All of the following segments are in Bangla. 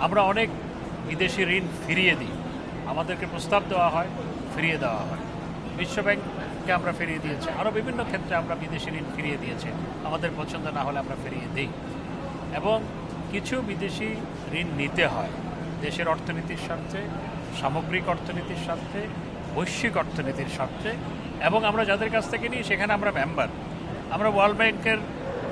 আমরা অনেক বিদেশি ঋণ ফিরিয়ে দিই। আমাদেরকে প্রস্তাব দেওয়া হয়, ফিরিয়ে দেওয়া হয়। বিশ্বব্যাংককে আমরা ফিরিয়ে দিয়েছি। আরও বিভিন্ন ক্ষেত্রে আমরা বিদেশি ঋণ ফিরিয়ে দিয়েছি। আমাদের পছন্দ না হলে আমরা ফিরিয়ে দিই। এবং কিছু বিদেশি ঋণ নিতে হয়। দেশের অর্থনীতির স্বার্থে, সামগ্রিক অর্থনীতির স্বার্থে, বৈশ্বিক অর্থনীতির স্বার্থে, এবং আমরা যাদের কাছ থেকে নিই, সেখানে আমরা মেম্বার আমরা ওয়ার্ল্ড ব্যাংকের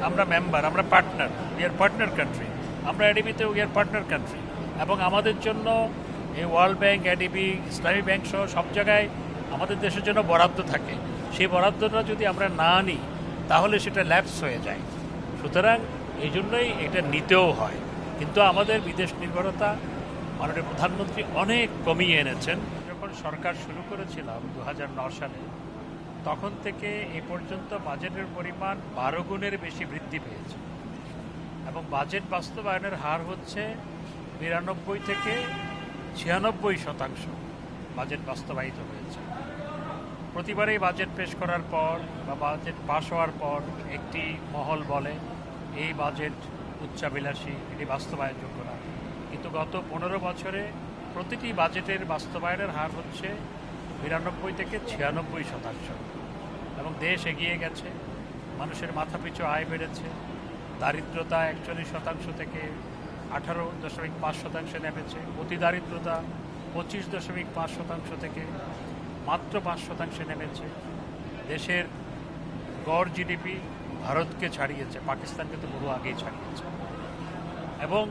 আমরা মেম্বার আমরা partner we are partner country আমরা এডিবিতে উই আর পার্টনার কান্ট্রি এবং আমাদের জন্য এই World Bank ADB Islami bank সহ সব জায়গায় আমাদের দেশের জন্য বরাদ্দ থাকে। সেই বরাদ্দটা যদি আমরা না নিই, তাহলে সেটা ল্যাপস হয়ে যায়। সুতরাং এই জন্যই এটা নিতেও হয়। কিন্তু আমাদের বিদেশ নির্ভরতা মাননীয় প্রধানমন্ত্রী অনেক কমিয়ে এনেছেন। যখন সরকার শুরু করেছিলাম দু সালে, তখন থেকে এ পর্যন্ত বাজেটের পরিমাণ বারো গুণের বেশি বৃদ্ধি পেয়েছে। এবং বাজেট বাস্তবায়নের হার হচ্ছে বিরানব্বই থেকে ছিয়ানব্বই শতাংশ বাজেট বাস্তবায়িত হয়েছে। প্রতিবারেই বাজেট পেশ করার পর বা বাজেট পাশ হওয়ার পর একটি মহল বলে, এই বাজেট উচ্চাবিলাসী এটি বাস্তবায়নযোগ্য না। কিন্তু গত পনেরো বছরে প্রতিটি বাজেটের বাস্তবায়নের হার হচ্ছে বিরানব্বই থেকে ছিয়ানব্বই শতাংশ। এবং দেশ এগিয়ে গেছে, মানুষের মাথাপিছু আয় বেড়েছে দারিদ্রতা একচল্লিশ শতাংশ থেকে আঠারো দশমিক পাঁচ শতাংশে নেমেছে। অতি দারিদ্রতা পঁচিশ দশমিক পাঁচ শতাংশ থেকে মাত্র পাঁচ শতাংশে নেমেছে। দেশের গড় জিডিপি ভারতকে ছাড়িয়েছে, পাকিস্তানকে তো বহু আগেই ছাড়িয়েছে। এবং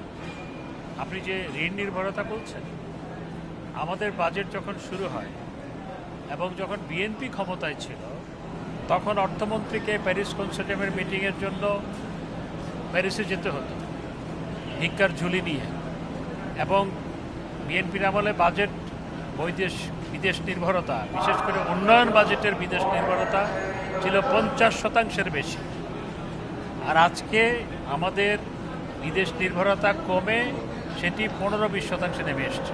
আপনি যে ঋণ নির্ভরতা বলছেন, আমাদের বাজেট যখন শুরু হয় এবং যখন বিএনপি ক্ষমতায় ছিল, তখন অর্থমন্ত্রীকে প্যারিস কনসোর্টিয়ামের মিটিংয়ের জন্য প্যারিসে যেতে হতো। ভিক্ষার ঝুলি নিয়ে। এবং বিএনপির আমলে বাজেট, বৈদেশ, বিদেশ নির্ভরতা, বিশেষ করে উন্নয়ন বাজেটের বিদেশ নির্ভরতা ছিল পঞ্চাশ শতাংশের বেশি। আর আজকে আমাদের বিদেশ নির্ভরতা কমে সেটি পনেরো বিশ শতাংশে নেমে এসছে।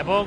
এবং